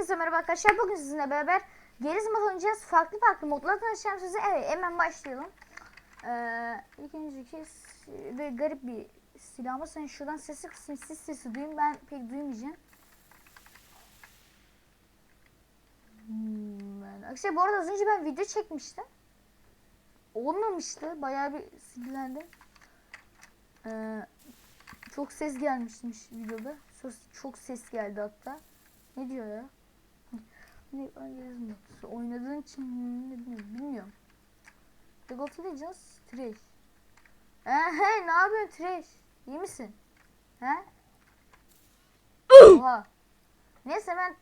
Hepinize merhaba arkadaşlar. Bugün sizinle beraber geriz mod oynayacağız. Farklı farklı modlar tanışacağım size. Evet hemen başlayalım. Ee, ilk önce kez böyle garip bir silah ama sen şuradan sesi kısın. Siz sesi duyun. Ben pek duymayacağım. Hmm, ben- Arkadaşlar bu arada az önce ben video çekmiştim. Olmamıştı. Bayağı bir sinirlendim. Ee, çok ses gelmişmiş videoda. Çok ses geldi hatta. Ne diyor ya? Ne oynadığın Oynadığın için ne bilmiyorum. bilmiyorum. League of Legends Trash. Hey ne yapıyorsun Trash? İyi misin? He? Oha. Neyse ben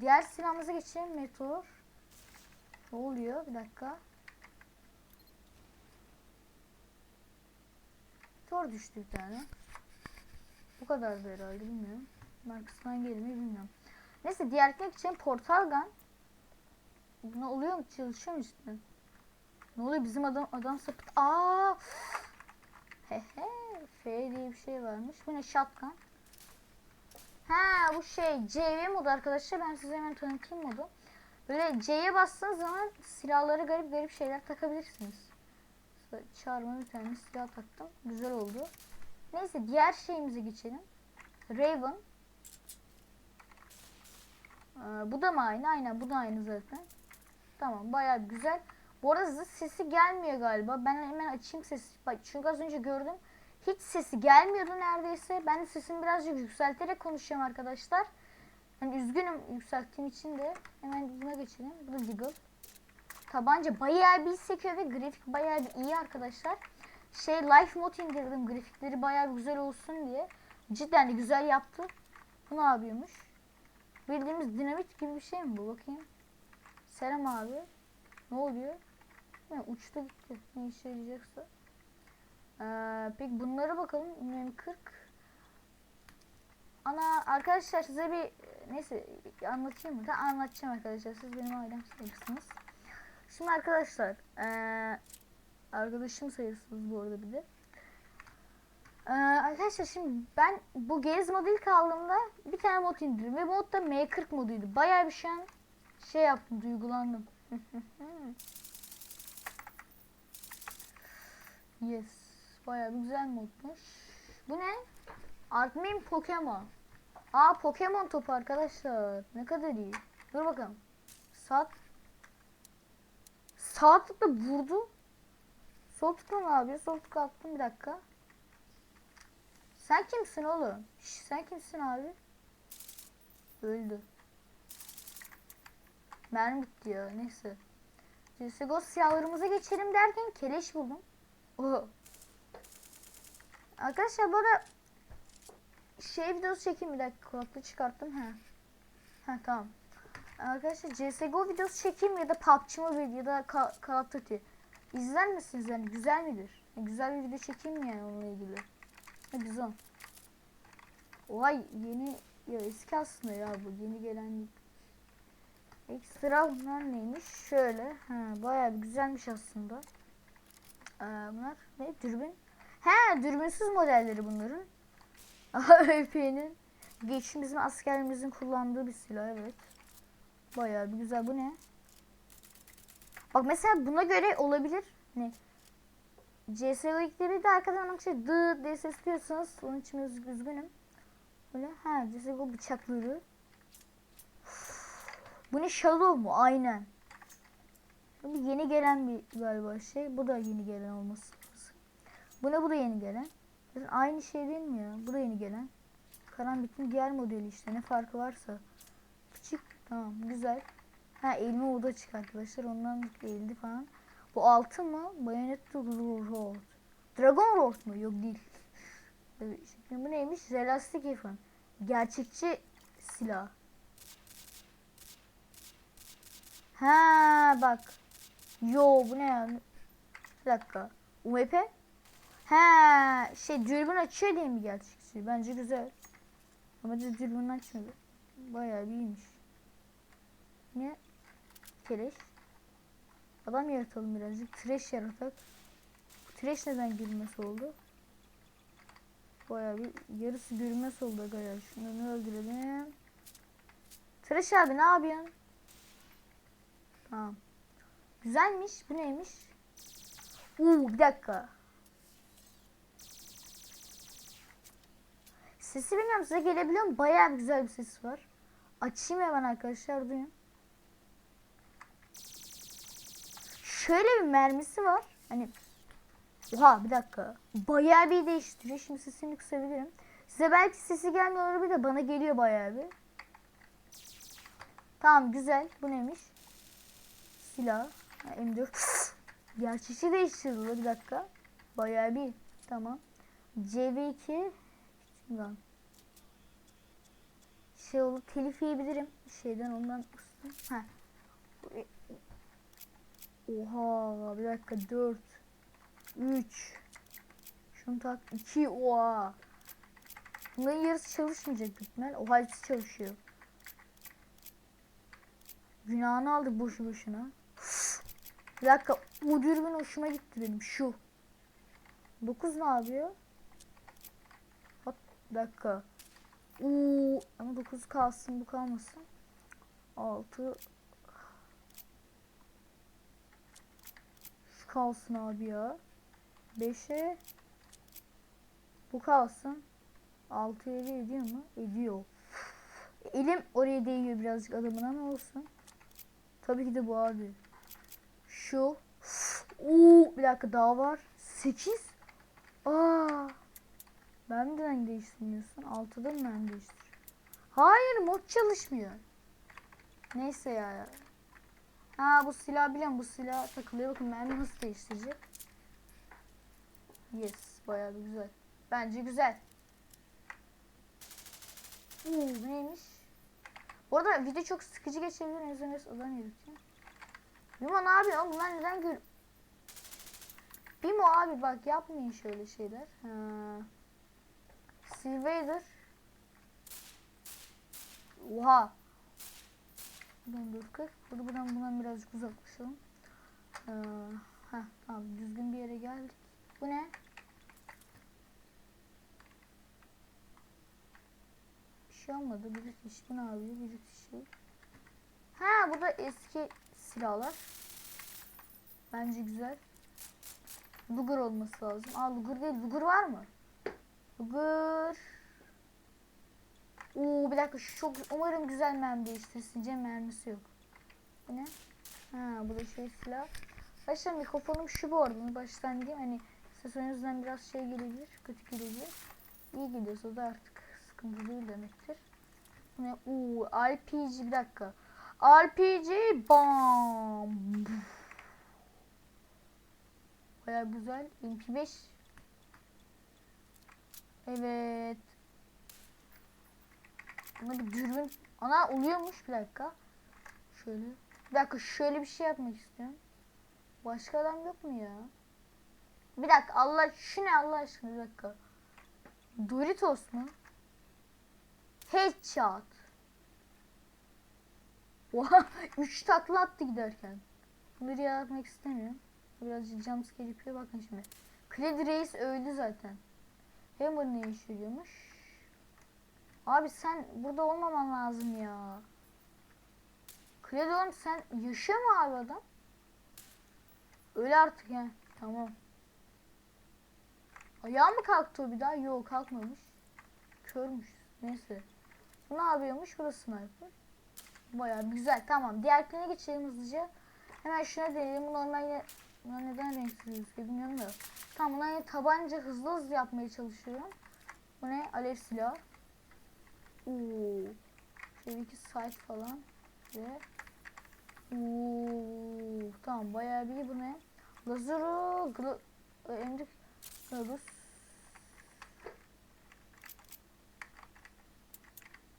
diğer silahımıza geçeyim. Meteor. Ne oluyor? Bir dakika. Meteor düştü bir tane. Bu kadardı herhalde bilmiyorum. Markasından gelir mi bilmiyorum. Neyse diğer tek için portal gun. Ne oluyor mu? Çalışıyor mu? Ne oluyor bizim adam adam sapıt. Aa! Hehe. F diye bir şey varmış. Bu ne shotgun? Ha bu şey CV modu arkadaşlar. Ben size hemen tanıtayım modu. Böyle C'ye bastığınız zaman silahlara garip garip şeyler takabilirsiniz. Çağırma bir tane silah taktım. Güzel oldu. Neyse diğer şeyimize geçelim. Raven. Ee, bu da mı aynı? Aynen bu da aynı zaten. Tamam bayağı güzel. Bu arada sesi gelmiyor galiba. Ben hemen açayım sesi. Bak çünkü az önce gördüm. Hiç sesi gelmiyordu neredeyse. Ben de sesimi birazcık yükselterek konuşacağım arkadaşlar. Yani üzgünüm yükselttiğim için de. Hemen buna geçelim. Bu da Deagle. Tabanca bayağı bir sekiyor ve grafik bayağı bir iyi arkadaşlar. Şey life mod indirdim grafikleri bayağı bir güzel olsun diye. Cidden de güzel yaptı. Bu ne yapıyormuş? Bildiğimiz dinamit gibi bir şey mi bu? Bakayım. Selam abi. Ne oluyor? Ha, uçtu gitti. Ne işe yarayacaksa. Ee, peki bunlara bakalım. M40. Ana arkadaşlar size bir neyse anlatayım mı? Tamam, anlatacağım arkadaşlar. Siz benim ailem sayılırsınız. Şimdi arkadaşlar ee, arkadaşım sayılsınız bu arada bir de. Ee, arkadaşlar şimdi ben bu Gez modu ilk aldığımda bir tane mod indirdim ve mod da M40 moduydu. Bayağı bir an şey yaptım, duygulandım. yes. Bayağı bir güzel modmuş. Bu ne? Admin Pokemon. Aa Pokemon topu arkadaşlar. Ne kadar iyi. Dur bakalım. Saat. Sağ tıkla vurdu. Sol tıkla ne yapıyor? Sol tıkla attım bir dakika. Sen kimsin oğlum? Şş, sen kimsin abi? Öldü. Mermi bitti ya neyse. CSGO silahlarımıza geçelim derken keleş buldum. Oho. Arkadaşlar bu arada şey videosu çekeyim bir dakika kulaklığı çıkarttım ha. Ha tamam. Arkadaşlar CSGO videosu çekeyim ya da PUBG Mobile ya da Call of Duty. İzler misiniz yani güzel midir? Yani güzel bir video çekeyim yani onunla ilgili? Ha güzel. Vay yeni ya eski aslında ya bu yeni gelen ekstra bunlar neymiş? Şöyle ha bayağı güzelmiş aslında. Ee, bunlar ne dürbün? He dürbünsüz modelleri bunların. AWP'nin geçim bizim askerlerimizin kullandığı bir silah evet. Bayağı bir güzel. Bu ne? Bak mesela buna göre olabilir. Ne? CSGO ilkleri de arkadan bak şey dı diye ses duyuyorsanız onun için üzgünüm. Böyle ha CSGO bıçakları. Bu ne Shadow mu? Aynen. Bu yeni gelen bir galiba şey. Bu da yeni gelen olması lazım. Bu ne? Bu da yeni gelen. Aynı şey değil mi ya? Bu da yeni gelen. Karambit'in diğer modeli işte. Ne farkı varsa. Küçük. Tamam. Güzel. Ha elma oda çık arkadaşlar. Ondan değildi falan. Bu altı mı? Bayonetta Road. Dragon Road mu? Yok değil. Şimdi bu neymiş? Elastik Weapon. Gerçekçi silah. Ha bak. Yo bu ne ya? Bir dakika. UMP? Ha şey dürbün açıyor diye mi gerçekçi? Bence güzel. Ama dürbün açmıyor. Bayağı iyiymiş. Ne? Keleş. Adam yaratalım birazcık. Trash yaratak. Bu trash neden gülmesi oldu? Bayağı bir yarısı gülmesi oldu galiba. Şunları öldürelim. Tıraş abi ne yapıyorsun? Tamam. Güzelmiş. Bu neymiş? Uuu bir dakika. Sesi bilmiyorum size gelebiliyor mu? Bir güzel bir sesi var. Açayım hemen arkadaşlar duyun. Şöyle bir mermisi var. Hani Oha bir dakika. Bayağı bir değiştiriyor. Şimdi sesini kısabilirim. Size belki sesi gelmiyor olabilir de bana geliyor bayağı bir. Tamam güzel. Bu neymiş? Silah. Ha, M4. Gerçeği değiştirdi. Bir dakika. Bayağı bir. Tamam. CV2 Şundan. Şey olur telif yiyebilirim. Şeyden ondan. Ha. Oha bir dakika 4 3 Şunu tak 2 oha. Bunların yarısı çalışmayacak ihtimal. Oha hepsi çalışıyor. Günahını aldık boşu boşuna. Bir dakika o dürbün hoşuma gitti benim şu. 9 ne yapıyor? Hop bir dakika. Oo, ama 9 kalsın bu kalmasın. 6 kalsın abi ya. 5'e bu kalsın. 6 7 ediyor mu? Ediyor. Elim oraya değiyor birazcık adamın ama olsun. Tabii ki de bu abi. Şu. Oo, bir dakika daha var. 8. Aa. Ben mi renk değiştirmiyorsun? 6'da mı renk değiştir? Hayır mod çalışmıyor. Neyse ya. Ha bu silah biliyorum bu silah takılıyor. Bakın mermi nasıl değiştirecek. Yes bayağı güzel. Bence güzel. Hmm, neymiş? Bu arada video çok sıkıcı geçebilir. En azından odan yürüteyim. Bimo ne yapıyor? oğlum? Bunlar neden gül... Bimo abi bak yapmayın şöyle şeyler. Ha. Silvader. Oha. Buradan dur kır. Burada buradan buradan birazcık uzaklaşalım. Ee, heh, tamam düzgün bir yere geldik. Bu ne? Bir şey olmadı. British bu ne yapıyor? British şey. Ha bu da eski silahlar. Bence güzel. Luger olması lazım. Aa Luger değil. Luger var mı? Luger. Oo bir dakika çok umarım güzel mermi değiştirsin. Cem mermisi yok. Ne? Ha bu da şey silah. Arkadaşlar mikrofonum şu bu arada. Baştan diyeyim. Hani ses yüzünden biraz şey gelebilir. Kötü gelebilir. İyi geliyorsa da artık sıkıntı değil demektir. Bu ne? Oo RPG bir dakika. RPG bam. Baya güzel. MP5. Evet. Buna bir dürbün. Ana oluyormuş bir dakika. Şöyle. Bir dakika şöyle bir şey yapmak istiyorum. Başka adam yok mu ya? Bir dakika Allah şu ne Allah aşkına bir dakika. Doritos mu? Headshot. Oha 3 takla attı giderken. Bunları yapmak istemiyorum. Birazcık jumpscare yapıyor bakın şimdi. Cled Reis öldü zaten. Hammer ne iş ediyormuş? Abi sen burada olmaman lazım ya. Oğlum sen yaşıyor mu abi adam? Öyle artık ya. Tamam. Ayağı mı kalktı o bir daha? Yok kalkmamış. Körmüş. Neyse. Bu ne yapıyormuş? Burası sniper. Bayağı güzel. Tamam. Diğer plana geçelim hızlıca. Hemen şuna deneyelim. Bunlar yine Bunlar neden renksiz gözüküyor bilmiyorum da. Tamam bunlar yine tabanca hızlı hızlı yapmaya çalışıyorum. Bu ne? Alev silahı. Şöyle iki site falan. Ve Oo. Tamam bayağı bir bu ne? Lazero Gla Emrik Gladus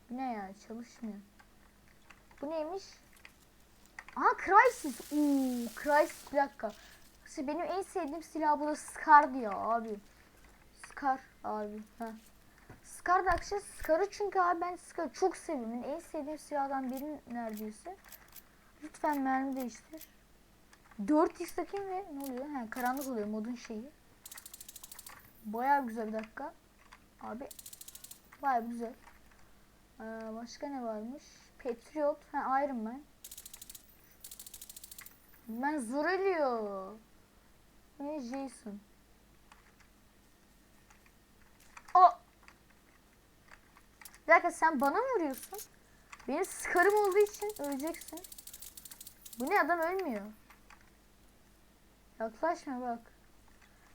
Bu ne ya çalışmıyor. Bu neymiş? Aha Crysis. Oo, Crysis bir dakika. İşte benim en sevdiğim silah bu da Scar diyor abi. Scar abi. Ha. Scar da arkadaşlar Scar'ı çünkü abi ben Scar'ı çok seviyorum. En sevdiğim silahdan biri neredeyse. Lütfen mermi değiştir. 4x takayım ve ne oluyor? Ha, karanlık oluyor modun şeyi. Bayağı güzel bir dakika. Abi. Bayağı güzel. Ee, başka ne varmış? Patriot. Ha Iron Man. Ben zor ölüyor. Ne Jason. Bir dakika sen bana mı vuruyorsun? Benim skarım olduğu için öleceksin. Bu ne adam ölmüyor. Yaklaşma bak.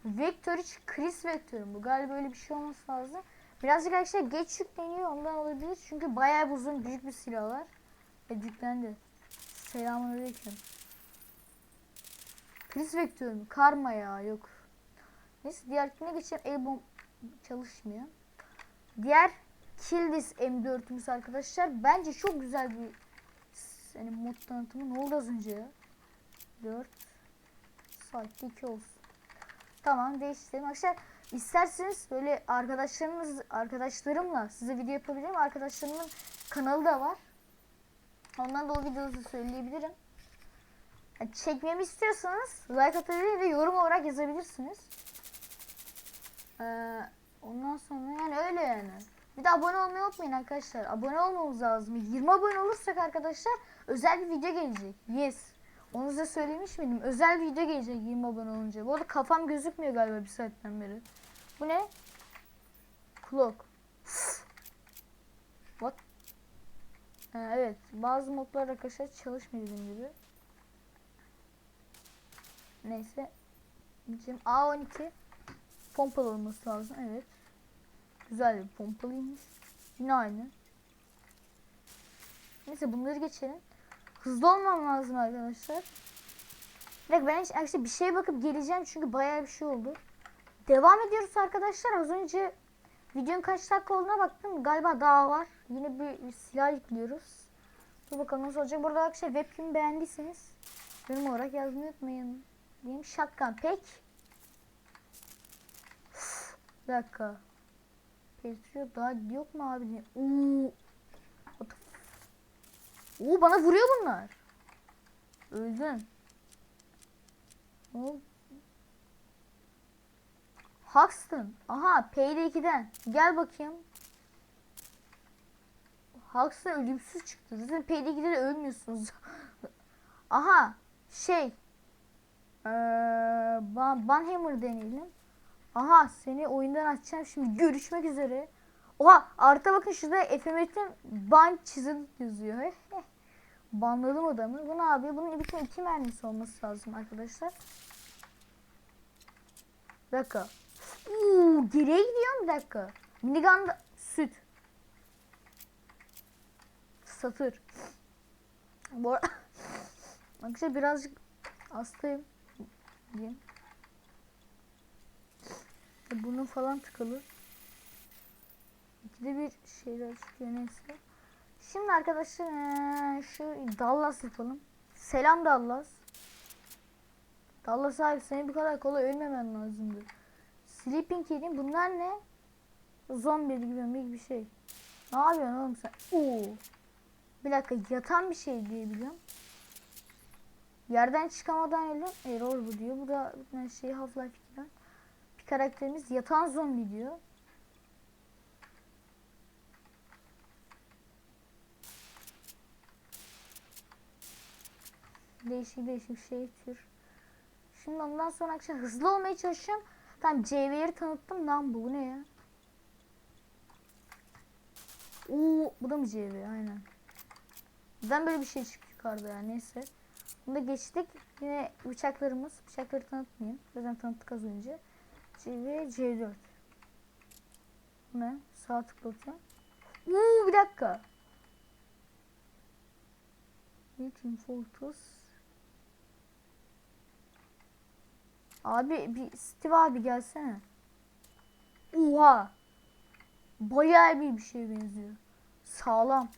Vektör hiç Chris Vektör'üm bu. Galiba öyle bir şey olması lazım. Birazcık arkadaşlar geç yükleniyor ondan olabilir. Çünkü bayağı uzun büyük bir silah var. Ve yüklendi. Selamünaleyküm. Chris Vektör mü? Karma ya yok. Neyse diğerkine geçelim. El çalışmıyor. Diğer Kill This M4'ümüz arkadaşlar. Bence çok güzel bir senin mod tanıtımı. Ne oldu az önce ya? 4 Saatte 2 olsun. Tamam değiştirelim. Arkadaşlar isterseniz böyle arkadaşlarınız arkadaşlarımla size video yapabilirim. Arkadaşlarımın kanalı da var. Ondan da o videoyu söyleyebilirim. Yani çekmemi istiyorsanız like atabilir ve yorum olarak yazabilirsiniz. Ee, ondan sonra yani öyle yani. Bir de abone olmayı unutmayın arkadaşlar. Abone olmamız lazım. 20 abone olursak arkadaşlar özel bir video gelecek. Yes. Onu size söylemiş miydim? Özel bir video gelecek 20 abone olunca. Bu arada kafam gözükmüyor galiba bir saatten beri. Bu ne? Clock. What? Ha, evet. Bazı modlar arkadaşlar çalışmıyor dediğim gibi. Neyse. Bizim A12 pompalı olması lazım. Evet. Güzel bir pompalıymış. Yine aynı. Neyse bunları geçelim. Hızlı olmam lazım arkadaşlar. Dakika ben hiç actually bir şeye bakıp geleceğim çünkü bayağı bir şey oldu. Devam ediyoruz arkadaşlar. Az önce videonun kaç dakika olduğuna baktım. Galiba daha var. Yine bir, bir silah yüklüyoruz. Dur bakalım nasıl olacak. Burada arkadaşlar webcam beğendiyseniz yorum olarak yazmayı unutmayın. Diyeyim şapkan pek. Bir dakika. Patriot daha yok mu abi? F- Oo bana vuruyor bunlar. Öldün. Oo. Huxton. Aha PD2'den. Gel bakayım. Huxton ölümsüz çıktı. Zaten PD2'de de ölmüyorsunuz. Aha şey. Ee, Ban Banhammer deneyelim. Aha seni oyundan açacağım şimdi görüşmek üzere. Oha arka bakın şurada efemetin ban çizim yazıyor. Banladım adamı. Bu ne yapıyor? Bunun bütün iki mermisi olması lazım arkadaşlar. Bir dakika. Uuu geriye gidiyorum bir dakika. Minigun'da süt. Satır. Bu ara- Arkadaşlar birazcık hastayım. Diyeyim. E, Burnum falan tıkalı. İkide bir şeyler çıkıyor neyse. Şimdi arkadaşlar eee, şu Dallas yapalım. Selam Dallas. Dallas abi seni bu kadar kolay ölmemen lazımdı. Sleeping Kitty bunlar ne? Zombi gibi bir şey. Ne yapıyorsun oğlum sen? Oo. Bir dakika yatan bir şey diye. Yerden çıkamadan öldüm. Error bu diyor. Bu da şey Half-Life 2'den. Karakterimiz yatan zombi diyor. Değişik değişik şey tür. Şimdi ondan sonra akşam hızlı olmaya çalışacağım. Tamam CV'leri tanıttım. Lan bu, ne ya? Oo, bu da mı CV? Aynen. Neden böyle bir şey yukarıda ya? Neyse. Bunu da geçtik. Yine bıçaklarımız. Bıçakları tanıtmayayım. Zaten tanıttık az önce. CV C4. Bu ne? Sağ tıklatıyorum. Uuu bir dakika. Team Fortress. Abi bir Steve abi gelsene. Oha. Bayağı bir bir şeye benziyor. Sağlam.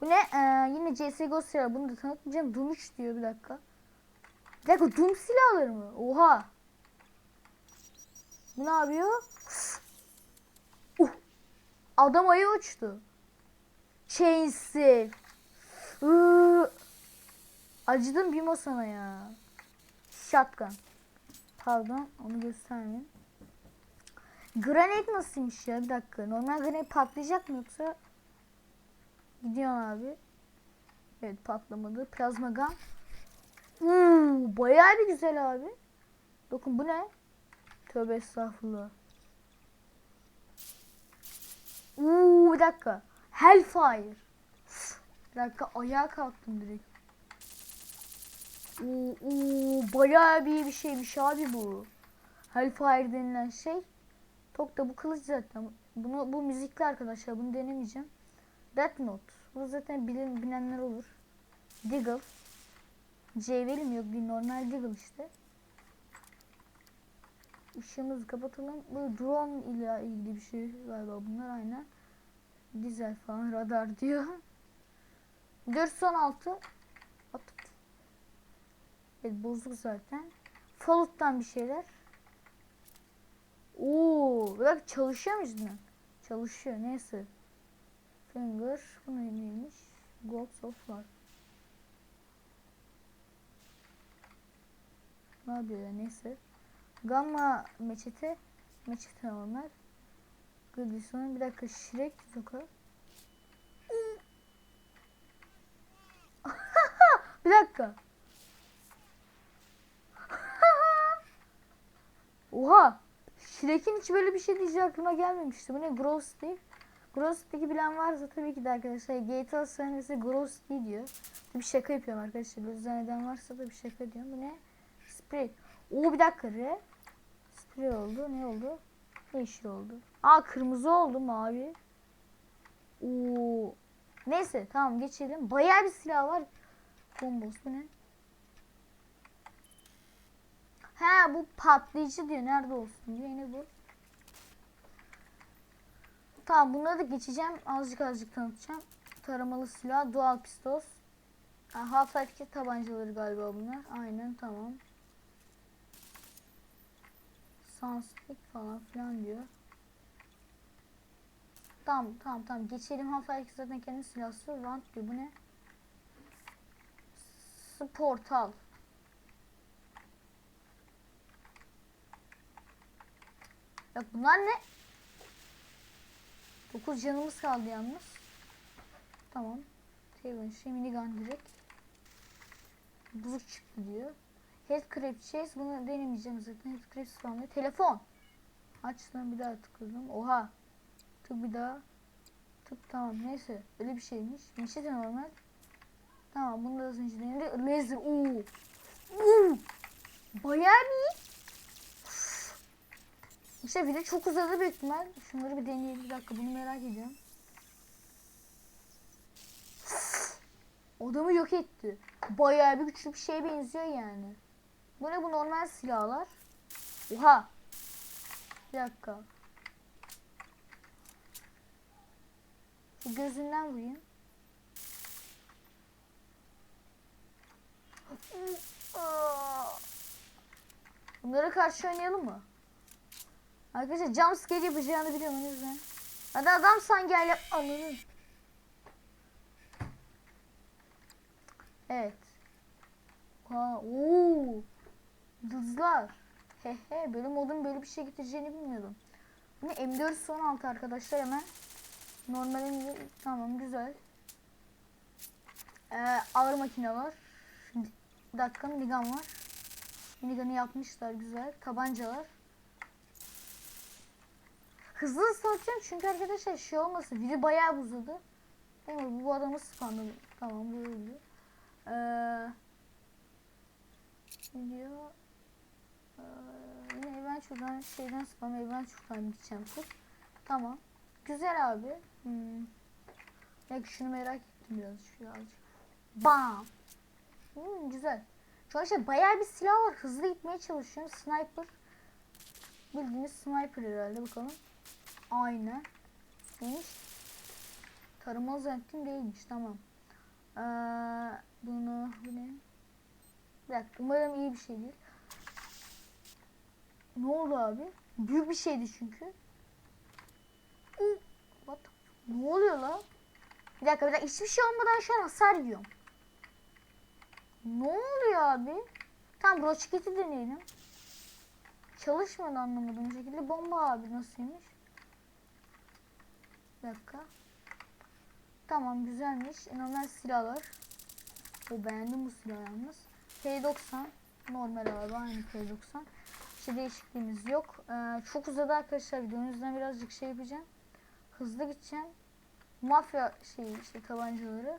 Bu ne? Ee, yine CSGO silahı. Bunu da tanıtmayacağım. Doom 3 diyor bir dakika. Bir dakika Doom silahları mı? Oha. Bu ne yapıyor? Uh. Adam ayı uçtu. Chainsaw. Iıı. Acıdım Bimo sana ya. Shotgun. Pardon onu göstermeyeyim. Granate nasılmış ya bir dakika. Normal granate patlayacak mı yoksa? Gidiyorsun abi. Evet patlamadı. Plazma gun. Uuu bayağı bir güzel abi. Dokun bu ne? Tövbe estağfurullah. Uuu bir dakika. Hellfire. Bir dakika ayağa kalktım direkt. Uuu uuu bayağı bir bir şeymiş abi bu. Hellfire denilen şey. Çok da bu kılıç zaten. Bunu bu müzikli arkadaşlar bunu denemeyeceğim. Death Note. Bu zaten bilen, bilenler olur. Diggle. Cevherim mi yok bir normal Diggle işte. Işığımızı kapatalım. Bu drone ile ilgili bir şey galiba bunlar aynen. Dizel falan radar diyor. 416 At. Evet bozuk zaten. Fallout'tan bir şeyler. Oo, bak çalışıyor mu cidden? Çalışıyor neyse. Finger, bu ne- neymiş? Gold of. Ne yapıyor ya neyse. Gamma meçete, meçete onlar. Gladyson'un bir dakika Shrek sokağı. bir dakika. Oha! Shrek'in hiç böyle bir şey diyeceği aklıma gelmemişti. Bu ne? Gross değil. Gross'taki bilen varsa tabii ki de arkadaşlar GTA sahnesi Gross değil diyor. Bir şaka yapıyorum arkadaşlar. Böyle zanneden varsa da bir şaka diyorum. Bu ne? Spray. Oo bir dakika re. Spray oldu. Ne oldu? Yeşil oldu. Aa kırmızı oldu mavi. Oo. Neyse tamam geçelim. Bayağı bir silah var. Bombos bu ne? He bu patlayıcı diyor. Nerede olsun diyor. Yine bu. Tamam bunları da geçeceğim. Azıcık azıcık tanıtacağım. Taramalı silah. Dual pistos. Half-Life 2 tabancaları galiba bunlar. Aynen tamam. Sunstick falan filan diyor. Tamam tamam tamam geçelim Half-Life 2 zaten kendi silahı. Rant diyor. Bu ne? Sportal. Ya bunlar ne? 9 canımız kaldı yalnız. Tamam. Taven şey minigun direkt. Buzuk çıktı diyor. Headcrab chase bunu denemeyeceğim zaten. Headcrab spamlı. Telefon. Açtım bir daha tıkladım. Oha. Tık bir daha. Tık tamam neyse. Öyle bir şeymiş. Meşe de normal. Tamam bunu da az önce denedim. Laser. Uuu. Uuu. Bayağı bir iyi. İşte video çok uzadı büyük ihtimal. Şunları bir deneyelim. Bir dakika bunu merak ediyorum. Adamı yok etti. Bayağı bir güçlü bir şeye benziyor yani. Bu ne bu normal silahlar? Oha. Bir dakika. Bu gözünden vurayım. Bunlara karşı oynayalım mı? Arkadaşlar jumpscare yapacağını biliyorum o yüzden. Hadi adam yap. Anladın. Evet. Ha, ooo. Dızlar. He he böyle modun böyle bir şey getireceğini bilmiyordum. Bu ne M416 arkadaşlar hemen. Normalin tamam güzel. Ee, ağır makine var. Bir dakika minigun var. Minigun'ı yapmışlar güzel. Tabancalar. Hızlı tanıtıyorum çünkü arkadaşlar şey olmasın. Video bayağı uzadı. Ama bu adamı spamladı. Tamam bu öldü. Ee? Ee, Adventure'dan şeyden spam Adventure'dan gideceğim kız. Tamam. Güzel abi. Hmm. Ya şunu merak ettim birazcık. birazcık. Bam. Hmm, güzel. Şu an işte bayağı bir silah var. Hızlı gitmeye çalışıyorum. Sniper. Bildiğiniz sniper herhalde bakalım. Aynen. Neymiş? Tarımalı zannettim değilmiş. Tamam. Ee, bunu bu ne? Bir. Umarım iyi bir şey değil. Ne oldu abi? Büyük bir şeydi çünkü. What? Ne oluyor la? Bir dakika bir dakika. Hiçbir şey olmadan şu an hasar yiyorum. Ne oluyor abi? Tamam broşketi deneyelim. Çalışmadı anlamadığım şekilde. Bomba abi nasılmış? Bir dakika. Tamam güzelmiş. İnanılmaz silahlar. O beğendim bu silahı yalnız. P90 normal abi aynı P90. Bir değişikliğimiz yok. Ee, çok uzadı arkadaşlar videonun yüzünden birazcık şey yapacağım. Hızlı gideceğim. Mafya şeyi işte tabancaları.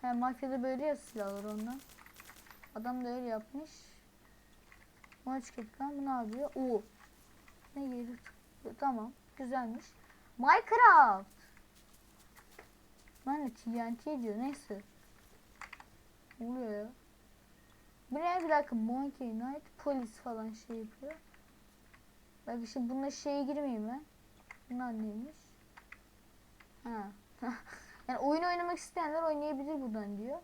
He, mafyada böyle ya silahlar ondan. Adam da öyle yapmış. Ona çıkıp lan bu ne yapıyor? Oo. Ne geri. Tamam. Güzelmiş. Minecraft. Lan ne TNT diyor. Neyse. Ne oluyor ya? Bu ne bir dakika Monkey Knight polis falan şey yapıyor. Bak işte bununla şeye girmeyeyim ben. Bunlar neymiş? Ha. yani oyun oynamak isteyenler oynayabilir buradan diyor.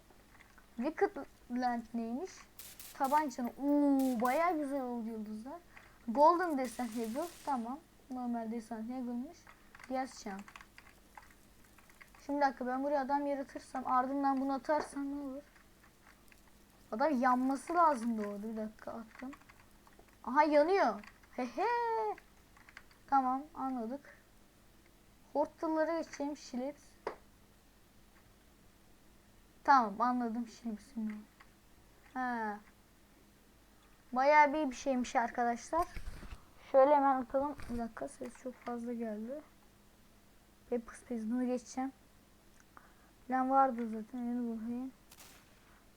Wicked Land neymiş? Tabancanı. Uuu bayağı güzel oldu yıldızlar. Golden Descent Eagle. Tamam. Normal Descent Eagle'mış. Yes Champ. Şimdi dakika ben buraya adam yaratırsam ardından bunu atarsam ne olur? Adam yanması lazım doğru. Bir dakika attım. Aha yanıyor. Hehe. Tamam anladık. Hortullara geçelim Şilips. Tamam anladım Şilips'in. He. Bayağı bir bir şeymiş arkadaşlar. Şöyle hemen atalım. Bir dakika ses çok fazla geldi. Paper Space bunu geçeceğim. Plan vardı zaten. Yeni bakayım.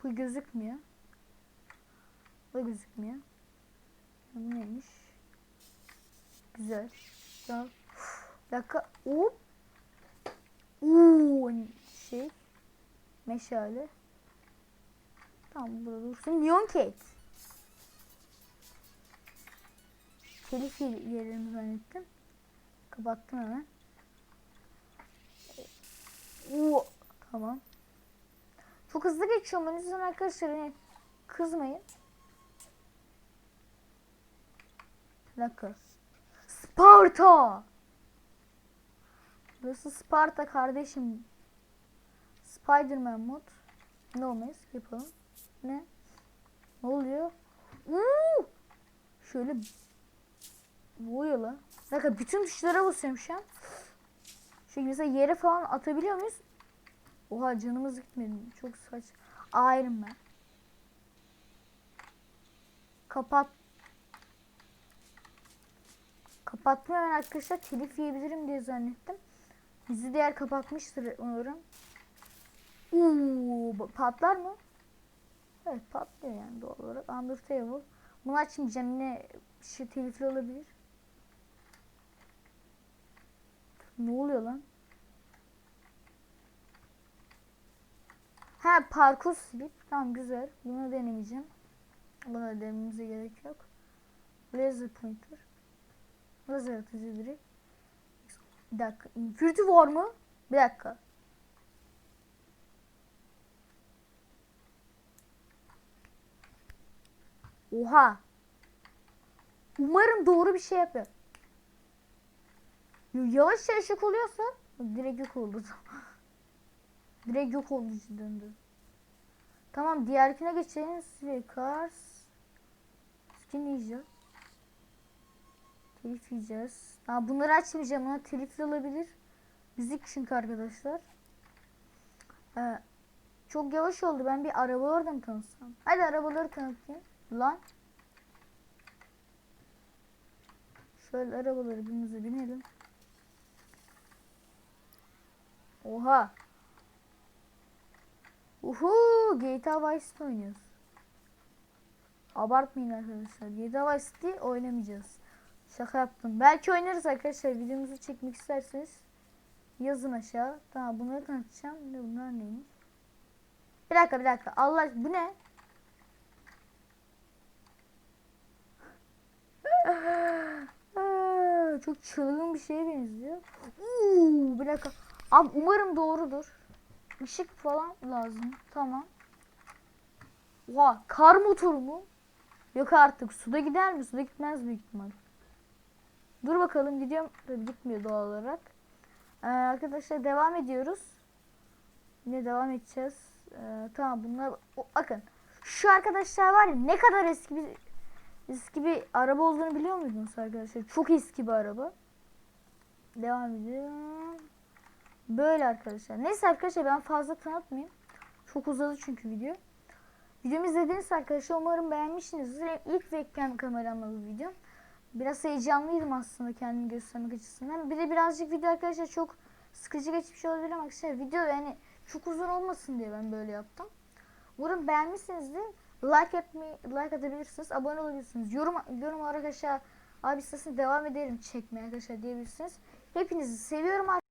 Bu gözükmüyor. Bu gözükmüyor. Bu neymiş? Güzel. Bir dakika. Hop. Uuu şey. Meşale. Tamam burada dursun. Neon Kate. Telif yerini zannettim. Kapattım hemen. Oo, tamam. Çok hızlı geçiyorum. O yüzden arkadaşlar hani kızmayın. Dakika. Sparta! Burası Sparta kardeşim. Spiderman mod. Ne olmayız? Yapalım. Ne? Ne oluyor? Uuu! Şöyle? Bir dakika bütün tuşlara basıyorum şu an. Şu mesela yere falan atabiliyor muyuz? Oha canımız gitmedi. Çok saç. Iron Man. Kapat. Kapattım hemen arkadaşlar. Telif yiyebilirim diye zannettim. Bizi diğer kapatmıştır umarım. Uuu patlar mı? Evet patlıyor yani doğal olarak. Undertale. Bunu açmayacağım yine şey telifli olabilir. Ne oluyor lan? Ha parkur slip. Tamam güzel. Bunu denemeyeceğim. Buna denememize gerek yok. Laser pointer. Lazer atıcı direkt. Bir dakika. Infinity var mı? Bir dakika. Oha. Umarım doğru bir şey yapıyor. Yavaş yavaş yok oluyorsa direkt yok oldu. direkt yok oldu döndü. Tamam diğerkine geçelim. Cars. Skin yiyeceğiz. Telif yiyeceğiz. Ha, bunları açmayacağım ama telifli olabilir. Müzik çünkü arkadaşlar. Ee, çok yavaş oldu. Ben bir araba oradan tanıtsam. Hadi arabaları tanıtayım. Lan. Şöyle arabaları birimize binelim. Oha. Uhu GTA Vice City oynuyoruz. Abartmayın arkadaşlar. GTA Vice oynamayacağız. Şaka yaptım. Belki oynarız arkadaşlar. Videomuzu çekmek isterseniz yazın aşağı. Tamam bunları tanıtacağım. Ne bunlar neymiş? Bir dakika bir dakika. Allah bu ne? Çok çılgın bir şeye benziyor. Uuu bir dakika. Abi umarım doğrudur. Işık falan lazım. Tamam. Oha kar motoru mu? Yok artık. Suda gider mi? Suda gitmez büyük ihtimal. Dur bakalım gidiyorum. Tabii gitmiyor doğal olarak. Ee, arkadaşlar devam ediyoruz. Yine devam edeceğiz. Ee, tamam bunlar o, bakın. Şu arkadaşlar var ya ne kadar eski bir eski bir araba olduğunu biliyor muydunuz arkadaşlar? Çok eski bir araba. Devam ediyorum. Böyle arkadaşlar. Neyse arkadaşlar ben fazla tanıtmayayım. Çok uzadı çünkü video. Videomu izlediğiniz arkadaşlar umarım beğenmişsinizdir. İlk webcam kameramla bu video. Biraz heyecanlıydım aslında kendimi göstermek açısından. Bir de birazcık video arkadaşlar çok sıkıcı geçmiş olabilir ama arkadaşlar video yani çok uzun olmasın diye ben böyle yaptım. Umarım beğenmişsinizdir. Like etmeyi, like atabilirsiniz. Abone olabilirsiniz. Yorum, yorum arkadaşlar abi isterseniz devam ederim çekmeye arkadaşlar diyebilirsiniz. Hepinizi seviyorum arkadaşlar.